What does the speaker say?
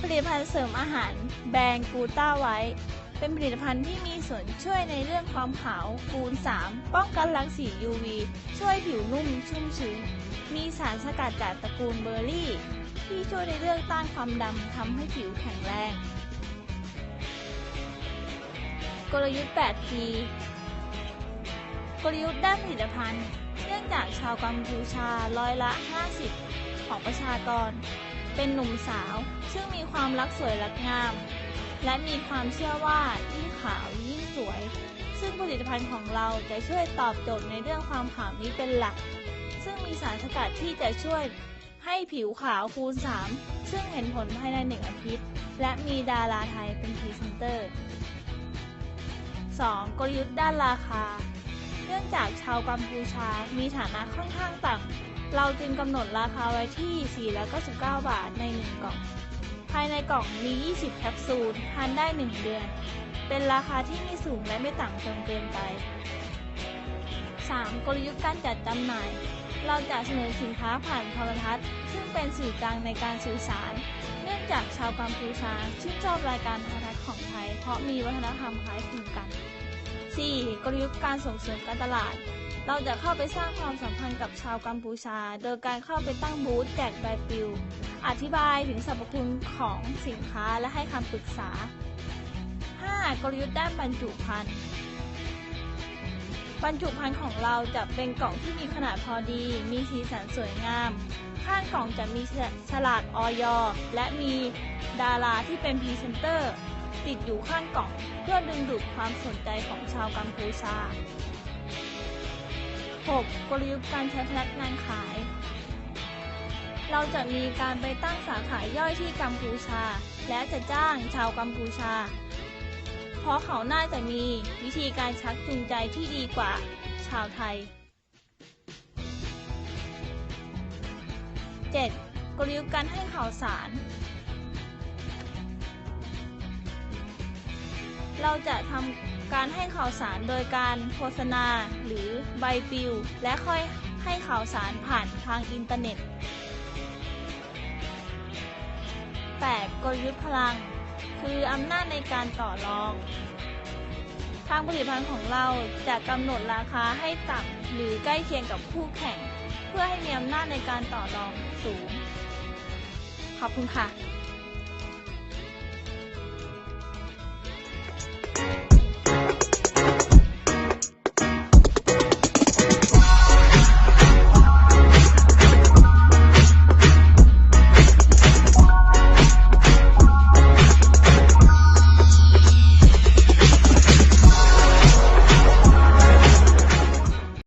ผลิตภัณฑ์เสริมอาหาร แบรนด์กูต้าไว้ เป็นผลิตภัณฑ์ที่มีส่วนช่วยในเรื่องความขาวคูณ 3 ป้องกันรังสี UV ช่วยผิวนุ่มชุ่มชื้น มีสารสกัดจากตระกูลเบอร์รี่ ที่ช่วยในเรื่องต้านความดำทำให้ผิวแข็งแรง กลยุทธ์ 8P กลยุทธ์ด้านผลิตภัณฑ์ เนื่องจากชาวกัมพูชาร้อยละ 50 ของประชากร เป็นหนุ่มสาว ซึ่งมีความรักสวยรักงาม และมีความเชื่อว่ายิ่งขาวยิ่งสวย ซึ่งผลิตภัณฑ์ของเราจะช่วยตอบโจทย์ในเรื่องความขาวนี้เป็นหลัก ซึ่งมีสารสกัดที่จะช่วยให้ผิวขาวคูณ 3 ซึ่งเห็นผลภายในหนึ่งอาทิตย์ และมีดาราไทยเป็นพรีเซนเตอร์ 2. กลยุทธ์ด้านราคา เนื่องจากชาวกัมพูชามีฐานะค่อนข้างต่ำ เราจึงกำหนดราคาไว้ที่ 499 บาทใน 1 กล่อง ภายในกล่องมี 20 แคปซูล ทานได้ 1 เดือน เป็นราคาที่ไม่สูงและไม่ต่ำจนเกินไป 3. กลยุทธ์การจัดจำหน่าย เราจะเสนอสินค้าผ่านโทรทัศน์ ซึ่งเป็นสื่อกลางในการสื่อสาร เนื่องจากชาวกัมพูชาชื่นชอบรายการโทรทัศน์ของไทย เพราะมีวัฒนธรรมคล้ายคลึงกัน 4. กลยุทธ์การส่งเสริมการตลาด เราจะเข้าไปสร้างความสัมพันธ์กับชาวกัมพูชา โดยการเข้าไปตั้งบูธแจกใบปลิว อธิบายถึงสรรพคุณของสินค้าและให้คำปรึกษา 5. กลยุทธ์ด้านบรรจุภัณฑ์บรรจุภัณฑ์ของเราจะเป็นกล่องที่มีขนาดพอดี มีสีสันสวยงาม ข้างกล่องจะมีฉลากออยและมีดาราที่เป็นพรีเซนเตอร์ ติดอยู่ข้างกล่อง เพื่อดึงดูดความสนใจของชาวกัมพูชา 6. กลยุทธ์การใช้พนักงานขาย เราจะมีการไปตั้งสาขาย่อยที่กัมพูชา และจะจ้างชาวกัมพูชา เพราะเขาน่าจะมีวิธีการชักจูงใจที่ดีกว่าชาวไทย 7. กลยุทธ์การให้ข่าวสาร เราจะทำการให้ข่าวสารโดยการโฆษณาหรือใบปลิว และค่อยให้ข่าวสารผ่านทางอินเทอร์เน็ต 8. กลยุทธ์พลัง คืออำนาจในการต่อรอง ทางผลิตภัณฑ์ของเราจะกำหนดราคาให้ต่ำหรือใกล้เคียงกับคู่แข่ง เพื่อให้มีอำนาจในการต่อรองสูง ขอบคุณค่ะ